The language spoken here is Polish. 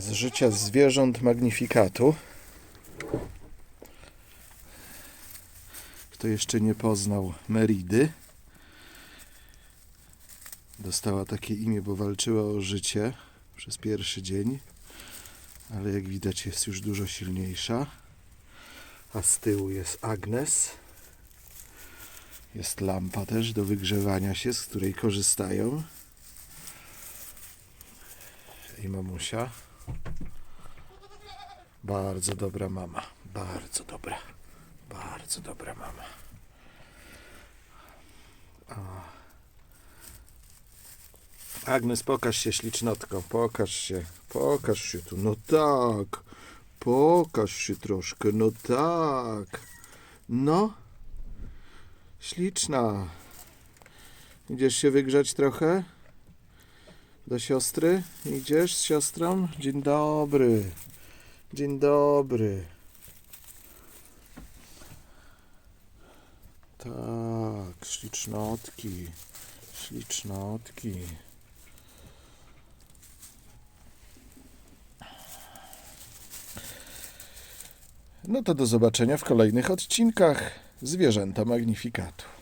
z życia zwierząt magnifikatu. Kto jeszcze nie poznał Meridy, dostała takie imię, bo walczyła o życie przez pierwszy dzień, ale jak widać jest już dużo silniejsza. A z tyłu jest Agnes. Jest lampa też do wygrzewania się, z której korzystają. I mamusia. Bardzo dobra mama. Bardzo dobra. Bardzo dobra mama. Agnes, pokaż się ślicznotką. Pokaż się. Pokaż się tu. No tak. Pokaż się troszkę. No tak. No. Śliczna. Idziesz się wygrzać trochę? Do siostry? Idziesz z siostrą? Dzień dobry. Dzień dobry. Tak, ślicznotki. Ślicznotki. No to do zobaczenia w kolejnych odcinkach Zwierzęta Magnifikatu.